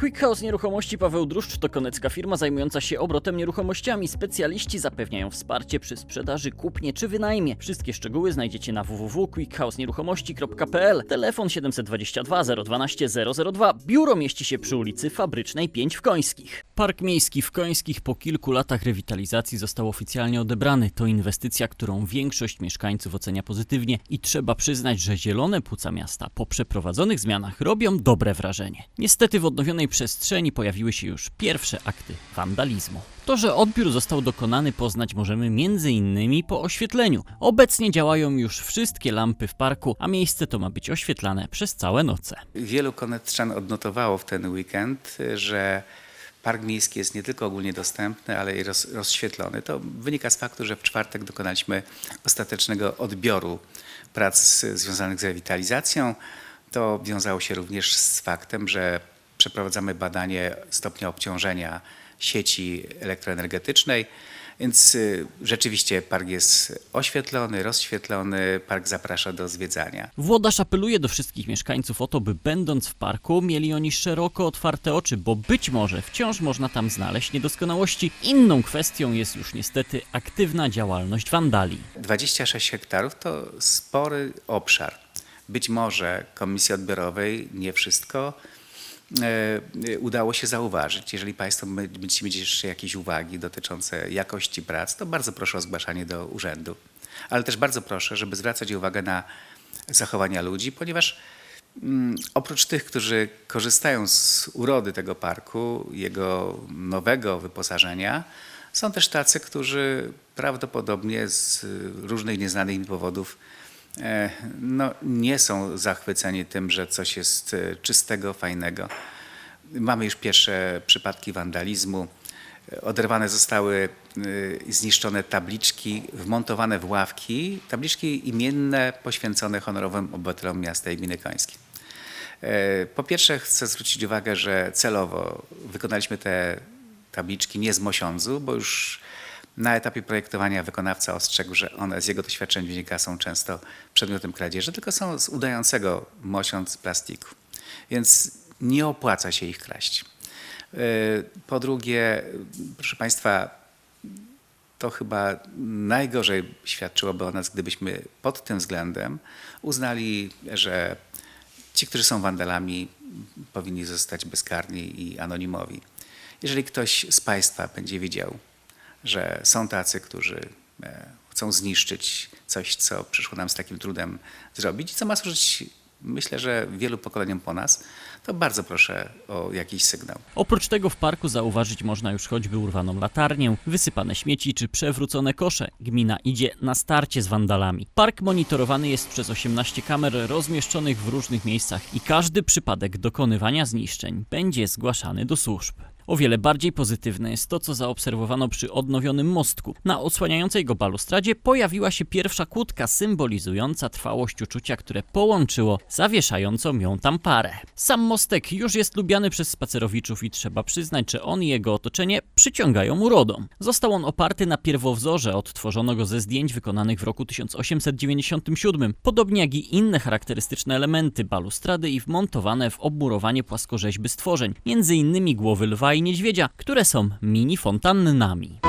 Quick House Nieruchomości Paweł Druszcz to konecka firma zajmująca się obrotem nieruchomościami. Specjaliści zapewniają wsparcie przy sprzedaży, kupnie czy wynajmie. Wszystkie szczegóły znajdziecie na www.quickhousenieruchomości.pl. Telefon 722 012 002. Biuro mieści się przy ulicy Fabrycznej 5 w Końskich. Park Miejski w Końskich po kilku latach rewitalizacji został oficjalnie odebrany. To inwestycja, którą większość mieszkańców ocenia pozytywnie i trzeba przyznać, że zielone płuca miasta po przeprowadzonych zmianach robią dobre wrażenie. Niestety w odnowionej przestrzeni pojawiły się już pierwsze akty wandalizmu. To, że odbiór został dokonany poznać możemy m.in. po oświetleniu. Obecnie działają już wszystkie lampy w parku, a miejsce to ma być oświetlane przez całe noce. Wielu konetczan odnotowało w ten weekend, że park miejski jest nie tylko ogólnie dostępny, ale i roz, rozświetlony. To wynika z faktu, że w czwartek dokonaliśmy ostatecznego odbioru prac związanych z rewitalizacją. To wiązało się również z faktem, że przeprowadzamy badanie stopnia obciążenia sieci elektroenergetycznej. Więc y, rzeczywiście park jest oświetlony, rozświetlony, park zaprasza do zwiedzania. Włodarz apeluje do wszystkich mieszkańców o to, by będąc w parku mieli oni szeroko otwarte oczy, bo być może wciąż można tam znaleźć niedoskonałości. Inną kwestią jest już niestety aktywna działalność wandali. 26 hektarów to spory obszar. Być może komisji odbiorowej nie wszystko udało się zauważyć. Jeżeli Państwo będziecie mieć jeszcze jakieś uwagi dotyczące jakości prac, to bardzo proszę o zgłaszanie do urzędu. Ale też bardzo proszę, żeby zwracać uwagę na zachowania ludzi, ponieważ mm, oprócz tych, którzy korzystają z urody tego parku, jego nowego wyposażenia, są też tacy, którzy prawdopodobnie z różnych nieznanych mi powodów e, no, nie są zachwyceni tym, że coś jest e, czystego, fajnego. Mamy już pierwsze przypadki wandalizmu. Oderwane zostały i zniszczone tabliczki, wmontowane w ławki, tabliczki imienne poświęcone honorowym obywatelom miasta i gminy Końskie. E, Po pierwsze chcę zwrócić uwagę, że celowo wykonaliśmy te tabliczki nie z mosiądzu, bo już na etapie projektowania wykonawca ostrzegł, że one z jego doświadczeń wynika są często przedmiotem kradzieży, tylko są z udającego mosiądz z plastiku. Więc nie opłaca się ich kraść. E, Po drugie, proszę Państwa, to chyba najgorzej świadczyłoby o nas, gdybyśmy pod tym względem uznali, że ci, którzy są wandalami, powinni zostać bezkarni i anonimowi. Jeżeli ktoś z Państwa będzie wiedział, że są tacy, którzy e, chcą zniszczyć coś, co przyszło nam z takim trudem zrobić, co ma służyć, myślę, że wielu pokoleniom po nas, to bardzo proszę o jakiś sygnał. Oprócz tego w parku zauważyć można już choćby urwaną latarnię, wysypane śmieci czy przewrócone kosze. Gmina idzie na starcie z wandalami. Park monitorowany jest przez 18 kamer rozmieszczonych w różnych miejscach i każdy przypadek dokonywania zniszczeń będzie zgłaszany do służb. O wiele bardziej pozytywne jest to, co zaobserwowano przy odnowionym mostku. Na odsłaniającej go balustradzie pojawiła się pierwsza kłódka symbolizująca trwałość uczucia, które połączyło zawieszającą ją tam parę. Sam mostek już jest lubiany przez spacerowiczów i trzeba przyznać, że on i jego otoczenie przyciągają urodą. Został on oparty na pierwowzorze, odtworzono go ze zdjęć wykonanych w roku 1897, podobnie jak i inne charakterystyczne elementy balustrady i wmontowane w obmurowanie płaskorzeźby stworzeń, między innymi głowy lwa i niedźwiedzia, które są mini fontannami.